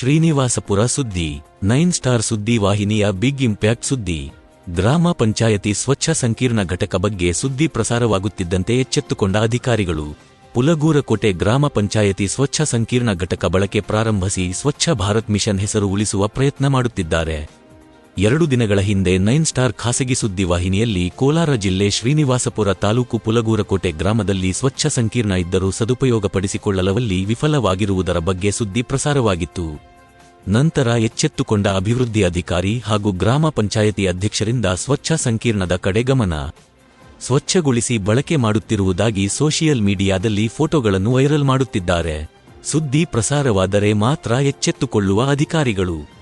ಶ್ರೀನಿವಾಸಪುರ ಸುದ್ದಿ, nine star ಸುದ್ದಿ ವಾಹಿನಿಯ ಬಿಗ್ ಇಂಪ್ಯಾಕ್ಟ್ ಸುದ್ದಿ. ಗ್ರಾಮ ಪಂಚಾಯತಿ ಸ್ವಚ್ಛ ಸಂಕೀರ್ಣ ಘಟಕ ಬಗ್ಗೆ ಸುದ್ದಿ ಪ್ರಸಾರವಾಗುತ್ತಿದ್ದಂತೆ ಎಚ್ಚೆತ್ತುಕೊಂಡ ಅಧಿಕಾರಿಗಳು. ಪುಲಗೂರಕೋಟೆ ಗ್ರಾಮ ಪಂಚಾಯತಿ ಸ್ವಚ್ಛ ಸಂಕೀರ್ಣ ಘಟಕ ಬಳಕೆ ಪ್ರಾರಂಭಿಸಿ ಸ್ವಚ್ಛ ಭಾರತ್ ಮಿಷನ್ ಹೆಸರು ಉಳಿಸುವ ಪ್ರಯತ್ನ ಮಾಡುತ್ತಿದ್ದಾರೆ. ಎರಡು ದಿನಗಳ ಹಿಂದೆ ನೈನ್ ಸ್ಟಾರ್ ಖಾಸಗಿ ಸುದ್ದಿ ವಾಹಿನಿಯಲ್ಲಿ ಕೋಲಾರ ಜಿಲ್ಲೆ ಶ್ರೀನಿವಾಸಪುರ ತಾಲೂಕು ಪುಲಗೂರಕೋಟೆ ಗ್ರಾಮದಲ್ಲಿ ಸ್ವಚ್ಛ ಸಂಕೀರ್ಣ ಇದ್ದರೂ ಸದುಪಯೋಗಪಡಿಸಿಕೊಳ್ಳಲವಲ್ಲಿ ವಿಫಲವಾಗಿರುವುದರ ಬಗ್ಗೆ ಸುದ್ದಿ ಪ್ರಸಾರವಾಗಿತ್ತು. ನಂತರ ಎಚ್ಚೆತ್ತುಕೊಂಡ ಅಭಿವೃದ್ಧಿ ಅಧಿಕಾರಿ ಹಾಗೂ ಗ್ರಾಮ ಪಂಚಾಯಿತಿ ಅಧ್ಯಕ್ಷರಿಂದ ಸ್ವಚ್ಛ ಸಂಕೀರ್ಣದ ಕಡೆ ಗಮನ. ಸ್ವಚ್ಛಗೊಳಿಸಿ ಬಳಕೆ ಮಾಡುತ್ತಿರುವುದಾಗಿ ಸೋಷಿಯಲ್ ಮೀಡಿಯಾದಲ್ಲಿ ಫೋಟೋಗಳನ್ನು ವೈರಲ್ ಮಾಡುತ್ತಿದ್ದಾರೆ. ಸುದ್ದಿ ಪ್ರಸಾರವಾದರೆ ಮಾತ್ರ ಎಚ್ಚೆತ್ತುಕೊಳ್ಳುವ ಅಧಿಕಾರಿಗಳು.